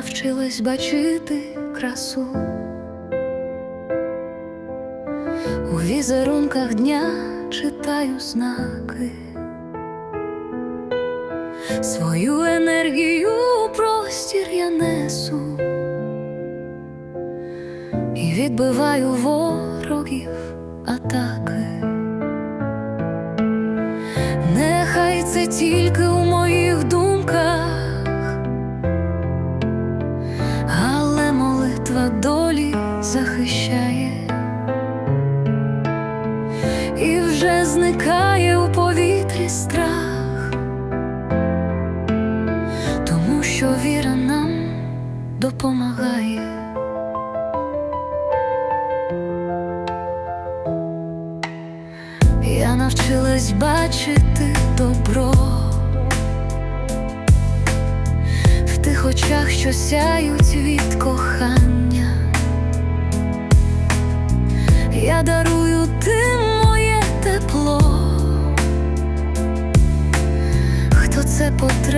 навчилась бачити красу. У візерунках дня читаю знаки, свою енергію у простір я несу. І відбиваю ворогів атаки. Нехай це тільки у молитва долі захищає і вже зникає у повітрі страх, тому що віра нам допомагає. Я навчилась бачити добро в тих очах, що сяють від кохання.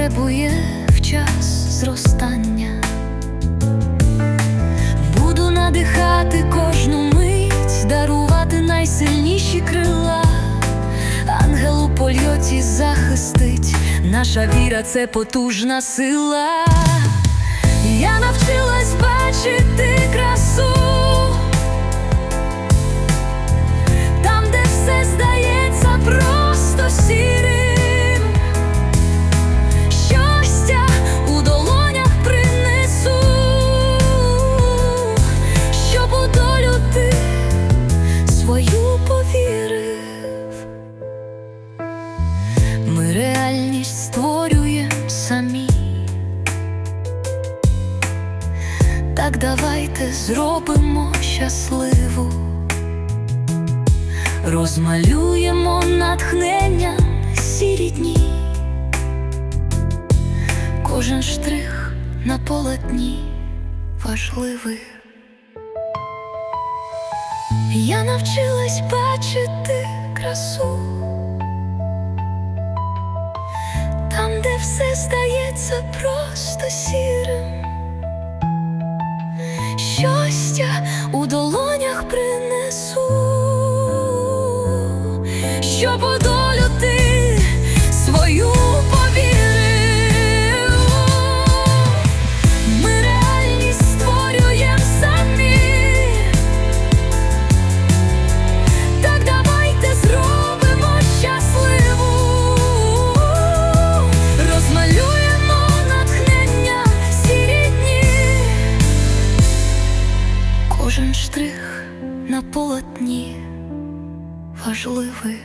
Потребує в час зростання. Буду надихати кожну мить, дарувати найсильніші крила. Ангел у польоті захистить, наша віра це потужна сила. Я навчилась бачити Так давайте зробимо щасливу. Розмалюємо натхнення сірі дні, кожен штрих на полотні важливий. Я навчилась бачити красу там, де все здається просто сірим. Щастя у долонях принесу, що у штрих на полотні важливий.